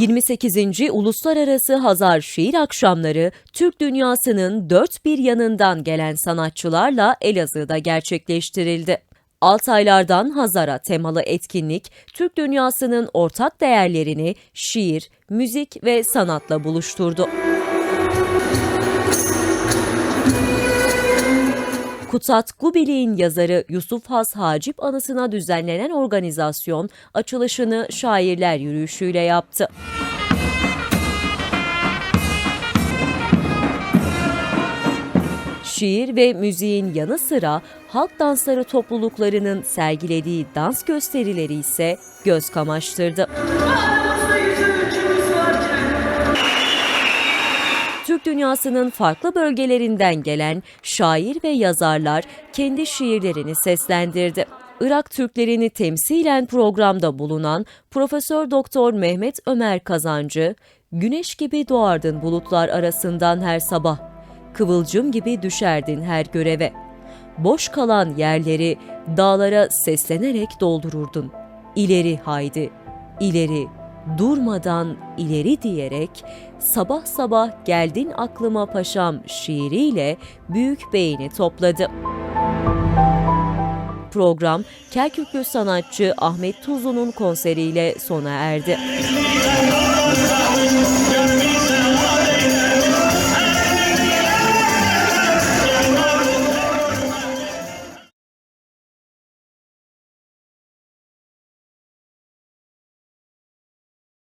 28. Uluslararası Hazar Şiir Akşamları, Türk dünyasının dört bir yanından gelen sanatçılarla Elazığ'da gerçekleştirildi. Altaylardan Hazar'a temalı etkinlik, Türk dünyasının ortak değerlerini şiir, müzik ve sanatla buluşturdu. Kutat Gubili'nin yazarı Yusuf Has Hacip anısına düzenlenen organizasyon açılışını şairler yürüyüşüyle yaptı. Şiir ve müziğin yanı sıra halk dansları topluluklarının sergilediği dans gösterileri ise göz kamaştırdı. Dünyasının farklı bölgelerinden gelen şair ve yazarlar kendi şiirlerini seslendirdi. Irak Türklerini temsilen programda bulunan Profesör Doktor Mehmet Ömer Kazancı, "Güneş gibi doğardın bulutlar arasından her sabah. Kıvılcım gibi düşerdin her göreve. Boş kalan yerleri dağlara seslenerek doldururdun. İleri haydi, ileri, durmadan ileri diyerek sabah sabah geldin aklıma paşam şiiriyle büyük beğeni topladı. Program Kerküklü sanatçı Ahmet Tuzlu'nun konseriyle sona erdi.